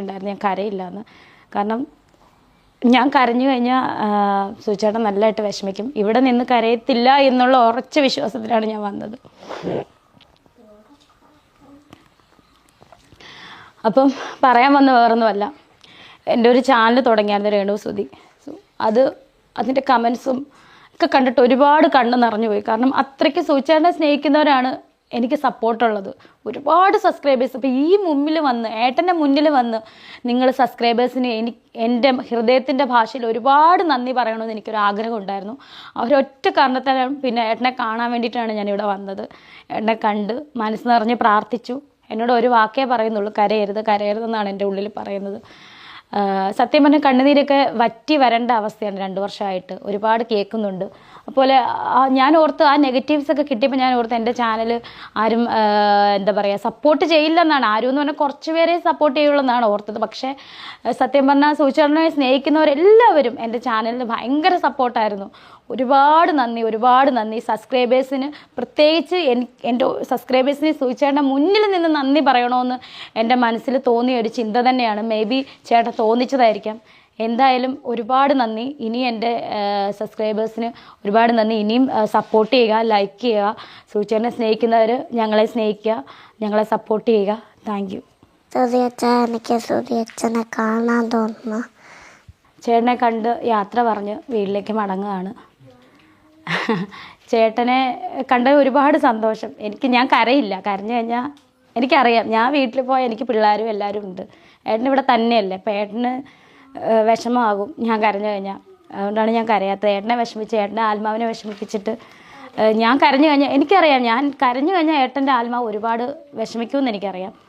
ഉണ്ടായിരുന്നു. ഞാൻ കരയില്ല എന്ന് കാരണം ഞാൻ കരഞ്ഞു കഴിഞ്ഞാൽ സുചേട്ടൻ നല്ലതായിട്ട് വിഷമിക്കും. ഇവിടെ നിന്ന് കരയത്തില്ല എന്നുള്ള ഉറച്ച വിശ്വാസത്തിലാണ് ഞാൻ വന്നത്. അപ്പം പറയാൻ വന്ന വേറൊന്നുമല്ല. എന്റെ ഒരു ചാനൽ തുടങ്ങിയായിരുന്നു രേണു സോ അത് അതിന്റെ കമൻസും ഒക്കെ കണ്ടിട്ട് ഒരുപാട് കണ്ണ് നിറഞ്ഞു പോയി. കാരണം അത്രയ്ക്ക് സൂചേട്ടനെ സ്നേഹിക്കുന്നവരാണ് എനിക്ക് സപ്പോർട്ടുള്ളത്. ഒരുപാട് സബ്സ്ക്രൈബേഴ്സ് അപ്പോൾ ഈ മുമ്പിൽ വന്ന് ഏട്ടന്റെ മുന്നിൽ വന്ന് നിങ്ങൾ സബ്സ്ക്രൈബേഴ്സിന് എനിക്ക് എന്റെ ഹൃദയത്തിന്റെ ഭാഷയിൽ ഒരുപാട് നന്ദി പറയണമെന്ന് എനിക്കൊരു ആഗ്രഹം ഉണ്ടായിരുന്നു. അവരൊറ്റ കാരണത്താലാണ് പിന്നെ ഏട്ടനെ കാണാൻ വേണ്ടിയിട്ടാണ് ഞാനിവിടെ വന്നത്. ഏട്ടനെ കണ്ട് മനസ്സ് നിറഞ്ഞ് പ്രാർത്ഥിച്ചു. എന്നോട് ഒരു വാക്കേ പറയുന്നുള്ളൂ കരയരുത് കരയരുതെന്നാണ് എന്റെ ഉള്ളിൽ പറയുന്നത്. സത്യം പറഞ്ഞാൽ കണ്ണുനീരൊക്കെ വറ്റി വരേണ്ട അവസ്ഥയാണ് രണ്ട് വർഷമായിട്ട്. ഒരുപാട് കേൾക്കുന്നുണ്ട്. അതുപോലെ ഞാൻ ഓർത്ത് ആ നെഗറ്റീവ്സ് ഒക്കെ കിട്ടിയപ്പോൾ ഞാൻ ഓർത്ത് എന്റെ ചാനൽ ആരും എന്താ പറയുക സപ്പോർട്ട് ചെയ്യില്ലെന്നാണ്. ആരും എന്ന് പറഞ്ഞാൽ കുറച്ച് പേരെ സപ്പോർട്ട് ചെയ്യുള്ളൂ എന്നാണ് ഓർത്തത്. പക്ഷേ സത്യം പറഞ്ഞാൽ സൂചരണയെ സ്നേഹിക്കുന്നവരെല്ലാവരും എന്റെ ചാനലിന് ഭയങ്കര സപ്പോർട്ടായിരുന്നു ഒരുപാട് നന്ദി ഒരുപാട് നന്ദി. സബ്സ്ക്രൈബേഴ്സിന് പ്രത്യേകിച്ച് എന്റെ സബ്സ്ക്രൈബേഴ്സിനെ സൂചിച്ചേട്ടന്റെ മുന്നിൽ നിന്ന് നന്ദി പറയണമെന്ന് എന്റെ മനസ്സിൽ തോന്നിയ ഒരു ചിന്ത തന്നെയാണ്. മേ ബി ചേട്ടൻ തോന്നിച്ചതായിരിക്കാം. എന്തായാലും ഒരുപാട് നന്ദി. ഇനി എന്റെ സബ്സ്ക്രൈബേഴ്സിന് ഒരുപാട് നന്ദി. ഇനിയും സപ്പോർട്ട് ചെയ്യുക ലൈക്ക് ചെയ്യുക. സൂചിച്ചേട്ടനെ സ്നേഹിക്കുന്നവർ ഞങ്ങളെ സ്നേഹിക്കുക ഞങ്ങളെ സപ്പോർട്ട് ചെയ്യുക. താങ്ക് യു സുധിയച്ച എനിക്ക് സുധിയച്ചനെ കാണാൻ തോന്നുന്നു. ചേട്ടനെ കണ്ട് യാത്ര പറഞ്ഞ് വീട്ടിലേക്ക് മടങ്ങുകയാണ്. ചേട്ടനെ കണ്ട ഒരുപാട് സന്തോഷം. എനിക്ക് ഞാൻ കരയില്ല. കരഞ്ഞു കഴിഞ്ഞാൽ എനിക്കറിയാം. ഞാൻ വീട്ടിൽ പോയാൽ എനിക്ക് പിള്ളേരും എല്ലാവരും ഉണ്ട്. ഏട്ടൻ ഇവിടെ തന്നെയല്ലേ. അപ്പം ഏട്ടന് വിഷമമാകും. ഞാൻ കരഞ്ഞു കഴിഞ്ഞാൽ അതുകൊണ്ടാണ് ഞാൻ കരയാത്തത്. ഏട്ടനെ വിഷമിച്ച് ഏട്ടന്റെ ആത്മാവിനെ വിഷമിപ്പിച്ചിട്ട് ഞാൻ കരഞ്ഞു കഴിഞ്ഞാൽ എനിക്കറിയാം. ഞാൻ കരഞ്ഞു കഴിഞ്ഞാൽ ഏട്ടന്റെ ആത്മാവ് ഒരുപാട് വിഷമിക്കുമെന്ന് എനിക്കറിയാം.